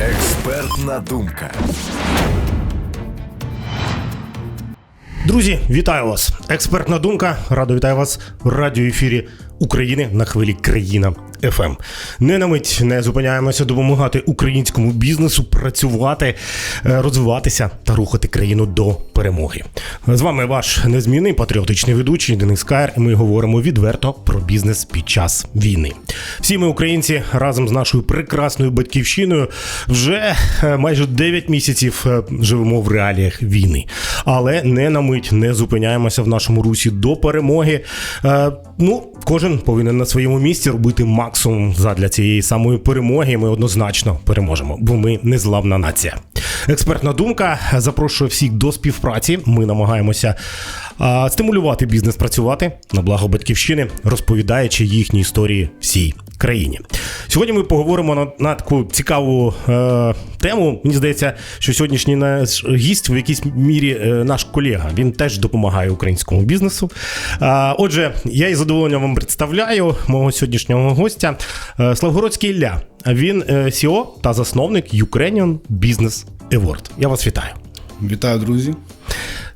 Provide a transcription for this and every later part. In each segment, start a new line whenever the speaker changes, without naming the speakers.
Експертна думка.
Друзі, вітаю вас! Експертна думка. Радо вітаю вас в радіоефірі України на хвилі країна ФМ. Не на мить не зупиняємося допомагати українському бізнесу працювати, е, розвиватися та рухати країну до перемоги. З вами ваш незмінний патріотичний ведучий Денис Каєр, і ми говоримо відверто про бізнес під час війни. Всі ми, українці, разом з нашою прекрасною батьківщиною вже е, майже 9 місяців е, живемо в реаліях війни, але не на мить не зупиняємося в нашому русі до перемоги. Ну, кожен повинен на своєму місці робити максимум задля цієї самої перемоги. Ми однозначно переможемо, бо ми незламна нація. Експертна думка запрошує всіх до співпраці. Ми намагаємося а, стимулювати бізнес працювати на благо батьківщини, розповідаючи їхні історії всій країні. Сьогодні ми поговоримо на, на таку цікаву е, тему. Мені здається, що сьогоднішній наш гість в якійсь мірі е, наш колега. Він теж допомагає українському бізнесу. А, отже, я із задоволенням вам представляю мого сьогоднішнього гостя е, Славгородський Ілля. Він е, CEO та засновник Ukrainian Business Award. Я вас вітаю.
Вітаю, друзі.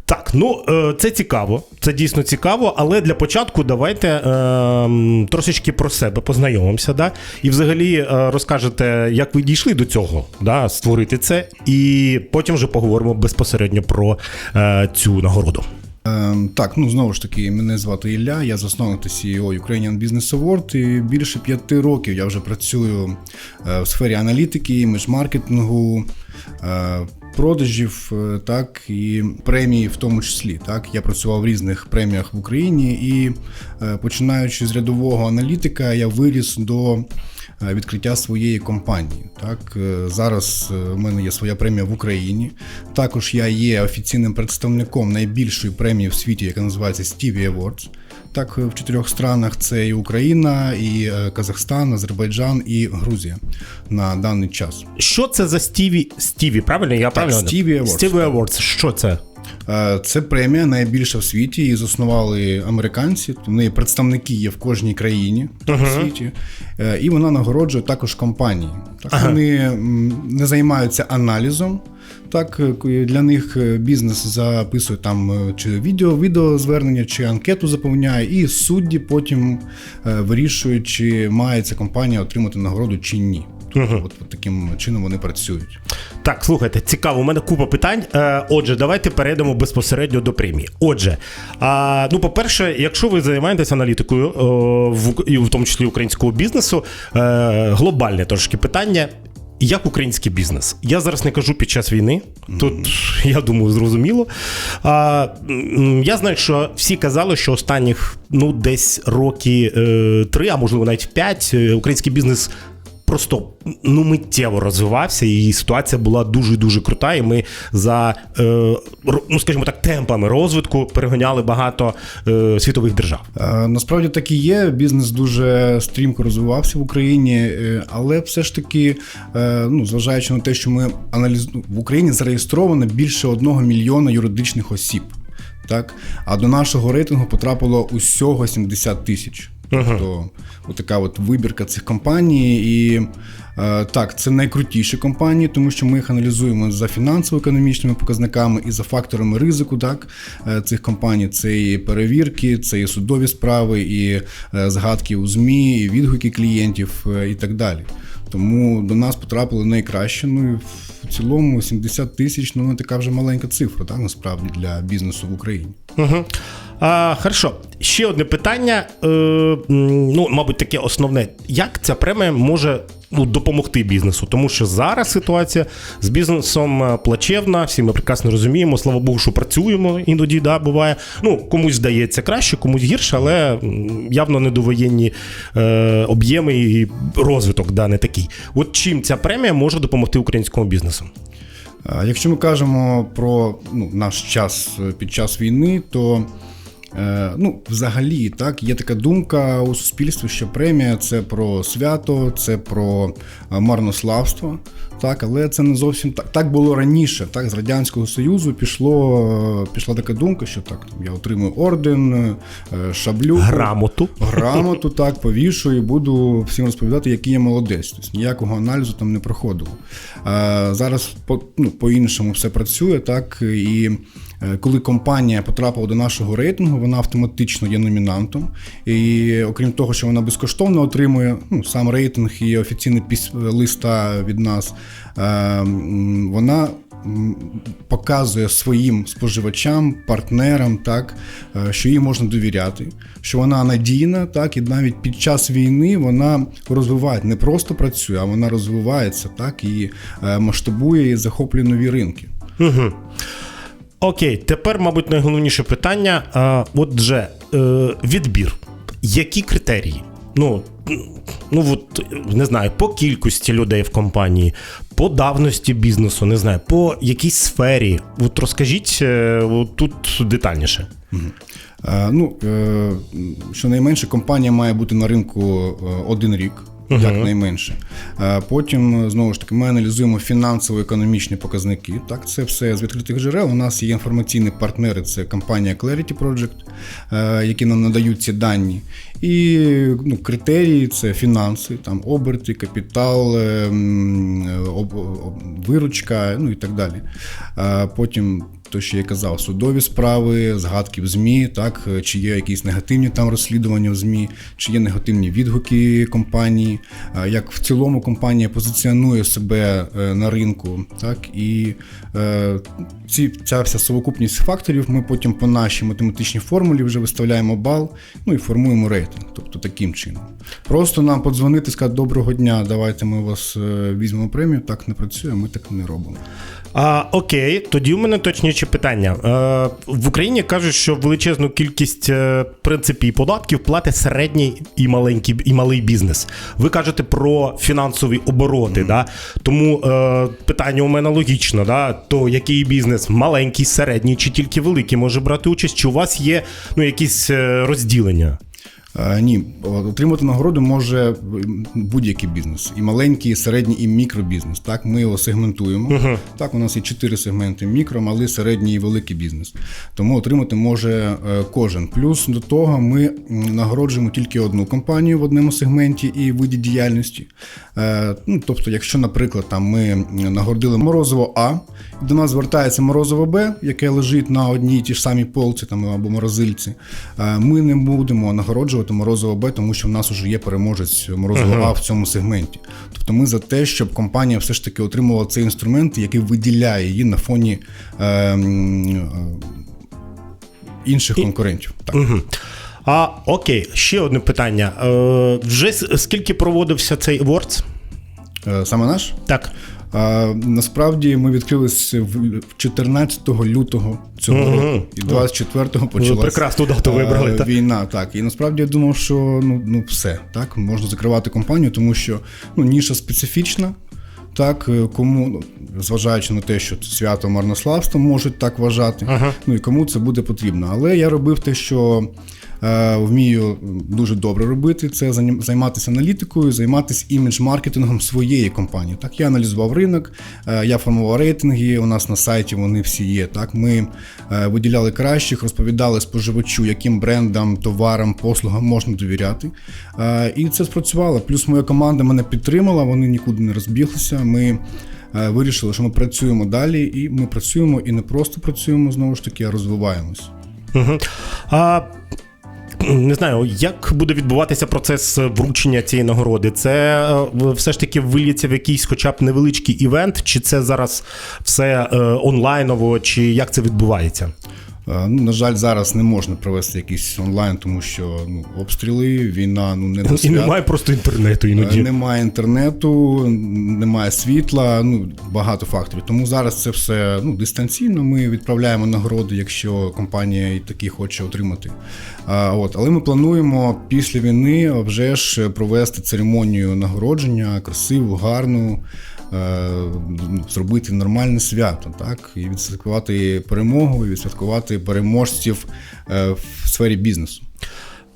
Так, ну е, це цікаво, це дійсно цікаво, але для початку давайте е, трошечки про себе познайомимося, да? і взагалі розкажете, як ви дійшли до цього, да? створити це, і потім вже поговоримо безпосередньо про е, цю нагороду.
Ем, так, ну знову ж таки, мене звати Ілля, я засновник та CEO Ukrainian Business Award, і більше п'яти років я вже працюю е, в сфері аналітики, межмаркетингу, е, продажів, е, так і премії в тому числі. Так, я працював в різних преміях в Україні, і е, починаючи з рядового аналітика, я виріс до е, відкриття своєї компанії. Так зараз в мене є своя премія в Україні. Також я є офіційним представником найбільшої премії в світі, яка називається Stevie Awards. Так, в чотирьох странах це і Україна, і Казахстан, Азербайджан і Грузія на даний час.
Що це за Стіві Стіві? Правильно? Я правильно?
Stevie Awards.
Stevie Awards. Що це?
Е, Це премія найбільша в світі. Її заснували американці. В неї представники є в кожній країні в світі, Е, і вона нагороджує також компанії. Так вони не займаються аналізом. Так, е, для них бізнес записує там чи відео, відеозвернення, чи анкету заповняє, і судді потім вирішують, чи має ця компанія отримати нагороду чи ні. Тобто, от, от таким чином вони працюють.
Так, слухайте, цікаво, у мене купа питань. Е, Отже, давайте перейдемо безпосередньо до премії. Отже, ну, по-перше, якщо ви займаєтесь аналітикою е, в, і в тому числі українського бізнесу, е, глобальне трошки питання. Як український бізнес? Я зараз не кажу під час війни. Тут я думаю, зрозуміло. А, я знаю, що всі казали, що останніх ну десь роки е, три, а можливо навіть п'ять, український бізнес просто ну миттєво розвивався, і ситуація була дуже дуже крута. І ми за е, ну скажімо так, темпами розвитку переганяли багато е, світових держав.
Е, Насправді так і є. Бізнес дуже стрімко розвивався в Україні, але все ж таки, ну зважаючи на те, що ми аналіз... в Україні зареєстровано більше одного мільйона юридичних осіб. Так, а до нашого рейтингу потрапило усього 70 тисяч. Тобто, отака от вибірка цих компаній. І е, так, це найкрутіші компанії, тому що ми їх аналізуємо за фінансово-економічними показниками і за факторами ризику так, е, цих компаній. Це і перевірки, це і судові справи, і е, згадки у ЗМІ, і відгуки клієнтів і так далі. Тому до нас потрапили найкраще. Ну і в цілому 70 тисяч ну не така вже маленька цифра, так, насправді для бізнесу в Україні.
Угу. А, хорошо. Ще одне питання. Е, ну, мабуть, таке основне. Як ця премія може ну, допомогти бізнесу? Тому що зараз ситуація з бізнесом е, плачевна, всі ми прекрасно розуміємо. Слава Богу, що працюємо іноді, да, буває. Ну, комусь здається краще, комусь гірше, але явно недовоєнні е, об'єми і розвиток да, не такий. От чим ця премія може допомогти українському бізнесу?
А Якщо ми кажемо про ну, наш час е, під час війни, то ну, взагалі, так, є така думка у суспільстві, що премія це про свято, це про е, марнославство. Так, але це не зовсім так. Так було раніше. Так, з Радянського Союзу пішло, е, пішла така думка, що так, я отримую орден, е, шаблю.
Грамоту.
Грамоту так повішую і буду всім розповідати, який я молодець. Тобто ніякого аналізу там не проходило. Зараз по, ну, по-іншому все працює, так і. Е, Коли компанія потрапила до нашого рейтингу, вона автоматично є номінантом. І окрім того, що вона безкоштовно отримує ну, сам рейтинг і офіційний листа від нас, е, вона показує своїм споживачам, партнерам, так, е, що їй можна довіряти, що вона надійна, так, і навіть під час війни вона розвиває, не просто працює, а вона розвивається, так, і масштабує і захоплює нові ринки.
Угу. Окей, тепер, мабуть, найголовніше питання. А, отже, е, відбір. Які критерії? Ну, ну от, не знаю, по кількості людей в компанії, по давності бізнесу, не знаю, по якійсь сфері. От розкажіть е, от тут детальніше.
Е, Ну, е, щонайменше компанія має бути на ринку е, один рік. Як найменше. Е, Потім, знову ж таки, ми аналізуємо фінансово-економічні показники. Так, це все з відкритих джерел. У нас є інформаційні партнери, це компанія Clarity Project, е, які нам надають ці дані. І ну, критерії це фінанси, там оберти, капітал, е, е, об- об- виручка, ну і так далі. Е, Потім то, що я казав, судові справи, згадки в ЗМІ, так, е, чи є якісь негативні там розслідування в ЗМІ, чи є негативні відгуки компанії, як в цілому компанія позиціонує себе е, на ринку. Так, і е, ці, ця вся совокупність факторів ми потім по нашій математичній формулі вже виставляємо бал, ну і формуємо рейтинг. Тобто таким чином. Просто нам подзвонити, сказати доброго дня, давайте ми вас візьмемо премію. Так не працює, ми так не робимо.
А, окей, тоді у мене точніші питання. Е, в Україні кажуть, що величезну кількість е, в принципі і податків платить середній і маленький і малий бізнес. Ви кажете про фінансові обороти, да? тому е, питання у мене логічно, да? то який бізнес маленький, середній чи тільки великий може брати участь? Чи у вас є ну, якісь е, розділення?
Е, Ні, отримати нагороду може будь-який бізнес, і маленький, і середній, і мікробізнес. Так, ми його сегментуємо. Так, у нас є чотири сегменти: мікро, малий, середній і великий бізнес. Тому отримати може е, кожен. Плюс до того ми нагороджуємо тільки одну компанію в одному сегменті і виді діяльності. Е, Ну, тобто, якщо, наприклад, там ми нагородили морозиво А, і до нас звертається морозиво Б, яке лежить на одній і тій ж самій полці там, або морозильці, ми не будемо нагороджувати морозиво Б, тому що в нас вже є переможець морозиво А в цьому сегменті. Тобто ми за те, щоб компанія все ж таки отримувала цей інструмент, який виділяє її на фоні е, е, інших конкурентів. Так.
Угу. А окей, ще одне питання. Е, вже скільки проводився цей Awards?
Е, Саме наш?
Так.
А, насправді ми відкрились в 14 лютого цього року, і 24-го почалась
прекрасну дату
е,
вибрали, так.
війна. Так, і насправді я думав, що ну, ну все, так можна закривати компанію, тому що ну ніша специфічна. Так, е, кому, ну, зважаючи на те, що свято марнославства можуть так вважати, ну і кому це буде потрібно. Але я робив те, що вмію дуже добре робити, це займатися аналітикою, займатися імідж-маркетингом своєї компанії. Так, я аналізував ринок, е, я формував рейтинги. У нас на сайті вони всі є. Так, ми е, виділяли кращих, розповідали споживачу, яким брендам, товарам, послугам можна довіряти. Е, І це спрацювало. Плюс моя команда мене підтримала, вони нікуди не розбіглися. Ми е, вирішили, що ми працюємо далі, і ми працюємо і не просто працюємо знову ж таки, а розвиваємось.
Угу. А не знаю, як буде відбуватися процес вручення цієї нагороди? Це е, все ж таки виліться в якийсь хоча б невеличкий івент, чи це зараз все е, онлайново, чи як це відбувається?
Е, Ну, на жаль, зараз не можна провести якийсь онлайн, тому що ну, обстріли, війна ну не до
І немає просто інтернету
Е,
іноді.
Немає інтернету, немає світла, ну багато факторів. Тому зараз це все ну, дистанційно. Ми відправляємо нагороди, якщо компанія і такі хоче отримати. А, от, але ми плануємо після війни вже ж провести церемонію нагородження, красиву, гарну. Ну, зробити нормальне свято, так, і відсвяткувати перемогу, і відсвяткувати переможців е, в сфері бізнесу.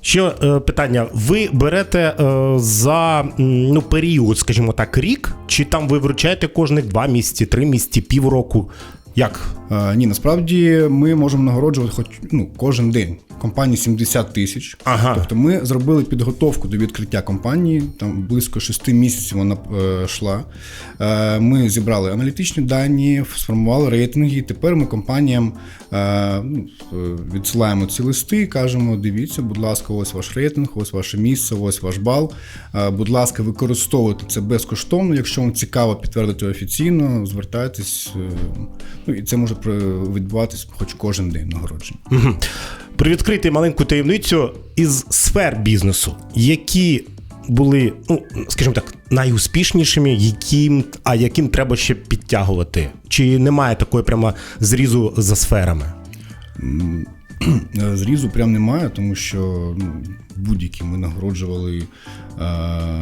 Ще е, питання: ви берете е, за ну, період, скажімо так, рік, чи там ви вручаєте кожних два місяці, три місяці, півроку? Як?
Е, ні, насправді ми можемо нагороджувати хоч ну, кожен день. Компанії 70 тисяч.
Ага.
Тобто ми зробили підготовку до відкриття компанії. Там близько 6 місяців вона е, йшла. Е, ми зібрали аналітичні дані, сформували рейтинги. Тепер ми компаніям е, ну, е, відсилаємо ці листи кажемо: дивіться, будь ласка, ось ваш рейтинг, ось ваше місце, ось ваш бал. Е, будь ласка, використовуйте це безкоштовно. Якщо вам цікаво підтвердити офіційно, звертайтесь. е, Ну і це може відбуватись хоч кожен день нагородження.
Мгм. Привідкрити маленьку таємницю із сфер бізнесу, які були, ну скажімо так, найуспішнішими, яким, а яким треба ще підтягувати? Чи немає такої прямо зрізу за сферами?
Зрізу прям немає, тому що ну, будь-які ми нагороджували е,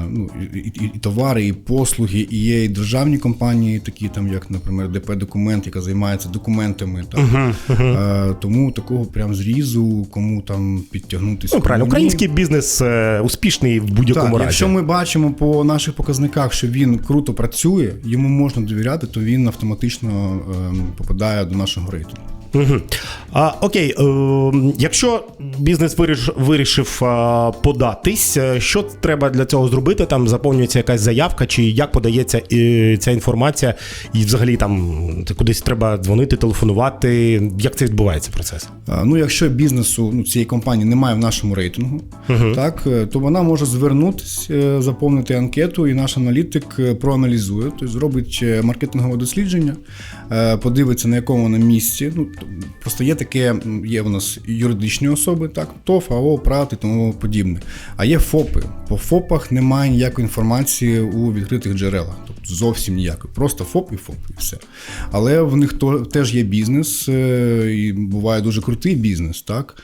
ну, і, і, і товари, і послуги, і є і державні компанії, такі там, як, наприклад, ДП Документ, яка займається документами. Так. Е, тому такого прям зрізу, кому там підтягнутися.
Ну, правильно, український бізнес е, успішний в будь-якому
Так,
разі.
якщо ми бачимо по наших показниках, що він круто працює, йому можна довіряти, то він автоматично ем, попадає до нашого рейтингу.
Угу. А, окей, е, якщо бізнес виріш, вирішив е, податись, е, що треба для цього зробити? Там заповнюється якась заявка, чи як подається е, ця інформація, і взагалі там кудись треба дзвонити, телефонувати. Як це відбувається процес?
Ну, якщо бізнесу ну, цієї компанії немає в нашому рейтингу, так, е, то вона може звернутися, заповнити анкету, і наш аналітик проаналізує, тобто зробить маркетингове дослідження, подивиться, на якому вона місці. Ну, просто є таке, є у нас юридичні особи, так, ТОВ, АО, ПРАТ і тому подібне. А є ФОПи. По ФОПах немає ніякої інформації у відкритих джерелах. Зовсім ніякої. Просто ФОП і ФОП, і все. Але в них теж є бізнес, е, і буває дуже крутий бізнес, так?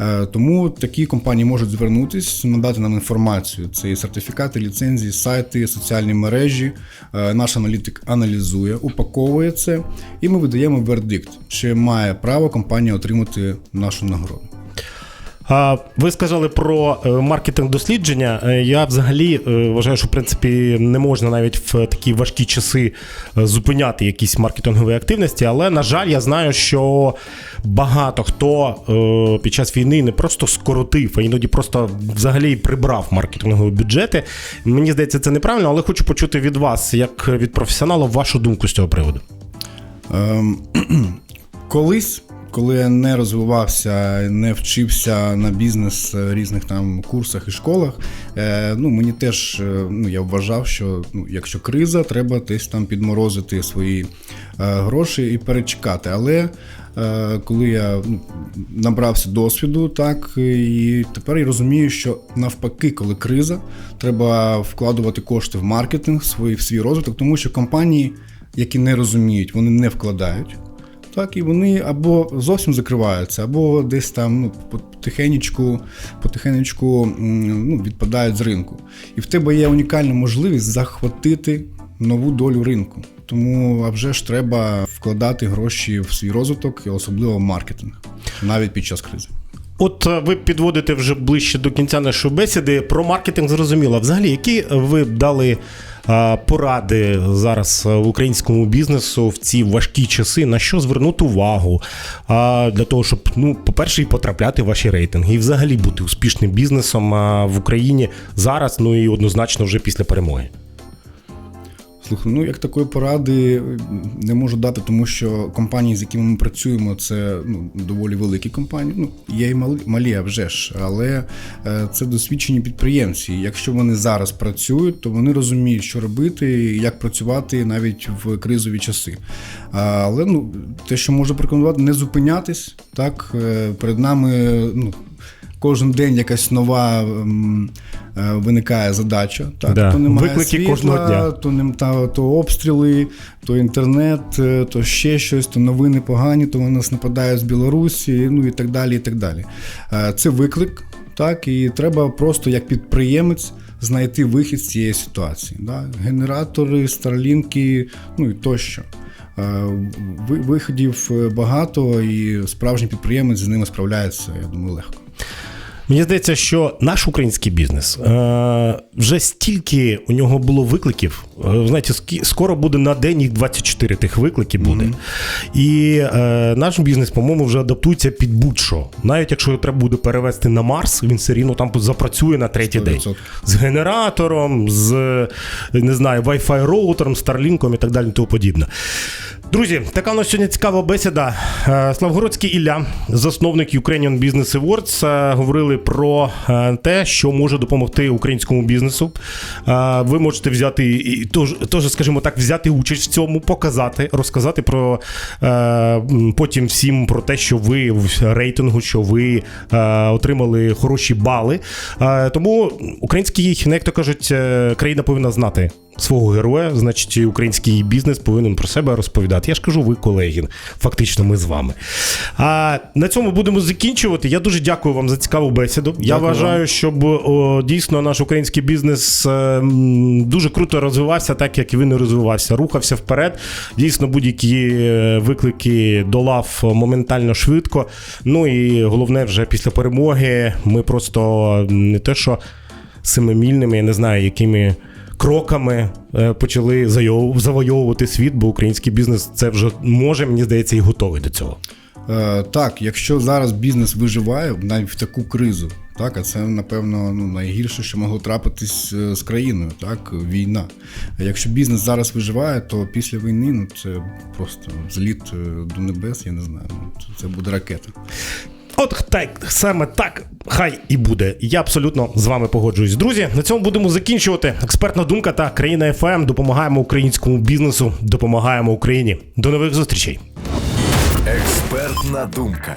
Е, Тому такі компанії можуть звернутися, надати нам інформацію. Це і сертифікати, ліцензії, сайти, соціальні мережі. Е, Наш аналітик аналізує, упаковує це, і ми видаємо вердикт, чи має право компанія отримати нашу нагороду.
Ви сказали про е, маркетинг дослідження. Е, Я взагалі е, вважаю, що в принципі не можна навіть в такі важкі часи зупиняти якісь маркетингові активності. Але на жаль, я знаю, що багато хто під час війни не просто скоротив, а іноді просто взагалі прибрав маркетингові бюджети. Мені здається, це неправильно, але хочу почути від вас, як від професіонала, вашу думку з цього приводу.
Ем, Колись, коли я не розвивався, не вчився на бізнес е, різних там курсах і школах, е, ну мені теж е, ну, я вважав, що ну, якщо криза, треба десь там підморозити свої гроші і перечекати. Але коли я ну, набрався досвіду, так і тепер я розумію, що навпаки, коли криза, треба вкладувати кошти в маркетинг, в свій, в свій розвиток, тому що компанії, які не розуміють, вони не вкладають. Так, і вони або зовсім закриваються, або десь там ну, потихенечку, потихенечку ну, відпадають з ринку. І в тебе є унікальна можливість захватити нову долю ринку. Тому а вже ж треба вкладати гроші в свій розвиток, і особливо в маркетинг, навіть під час кризи.
От е, ви підводите вже ближче до кінця нашої бесіди. Про маркетинг зрозуміло. Взагалі, які ви б дали поради зараз е, українському бізнесу в ці важкі часи, на що звернути увагу для того, щоб, ну, по-перше, і потрапляти в ваші рейтинги, і взагалі бути успішним бізнесом в Україні зараз, ну і однозначно вже після перемоги.
Слухай, ну як такої поради не можу дати, тому що компанії, з якими ми працюємо, це ну, доволі великі компанії. Ну, є і малі, малі, а вже ж, але е, це досвідчені підприємці. Якщо вони зараз працюють, то вони розуміють, що робити, як працювати навіть в кризові часи. Але ну, те, що можу порекомендувати, не зупинятись. Так, Е, перед нами ну, кожен день якась нова ем, е, виникає задача. Так,
Да.
то немає
Виклики
світла,
кожного дня.
то, та, то обстріли, то інтернет, е, то ще щось, то новини погані, то вони нас нападають з Білорусі, ну і так далі. і так далі. Е, Це виклик, так, і треба просто як підприємець знайти вихід з цієї ситуації. Да? Генератори, старлінки, ну і тощо. Виходів багато, і справжній підприємець з ними справляється, я думаю, легко.
Мені здається, що наш український бізнес е, вже стільки у нього було викликів. Е, знаєте, скоро буде на день їх 24 тих викликів буде. І е, наш бізнес, по-моєму, вже адаптується під будь-що. Навіть якщо його треба буде перевести на Марс, він все рівно там запрацює на третій день.
100%.
З генератором, з не знаю, Wi-Fi роутером, Старлінком і так далі, і тому подібне. Друзі, така у нас сьогодні цікава бесіда. Е, Славгородський Ілля, засновник Ukrainian Business Awards, е, говорили про е, те, що може допомогти українському бізнесу. Ви можете взяти тож, скажімо так, взяти участь в цьому, показати, розказати про потім всім про те, що ви в рейтингу, що ви отримали хороші бали. Тому український, як то кажуть, країна повинна знати свого героя, значить, український бізнес повинен про себе розповідати. Я ж кажу, ви колеги. Фактично, ми з вами. А на цьому будемо закінчувати. Я дуже дякую вам за цікаву бесіду. Я
Дякую
вважаю, щоб о, дійсно наш український бізнес е, дуже круто розвивався, так як і він і розвивався, рухався вперед. Дійсно, будь-які е, виклики долав моментально швидко. Ну і головне, вже після перемоги ми просто не те, що семимільними, я не знаю, якими кроками е, почали завойовувати світ, бо український бізнес це вже може, мені здається, і готовий до цього.
Е, так, якщо зараз бізнес виживає навіть в таку кризу, так, а це, напевно, ну, найгірше, що могло трапитись е, з країною, так, війна. А якщо бізнес зараз виживає, то після війни ну, це просто зліт до небес, я не знаю. ну, Це буде ракета.
От так, саме так хай і буде. Я абсолютно з вами погоджуюсь. Друзі, на цьому будемо закінчувати. Експертна думка та країна ФМ. Допомагаємо українському бізнесу, допомагаємо Україні. До нових зустрічей.
Експертна думка.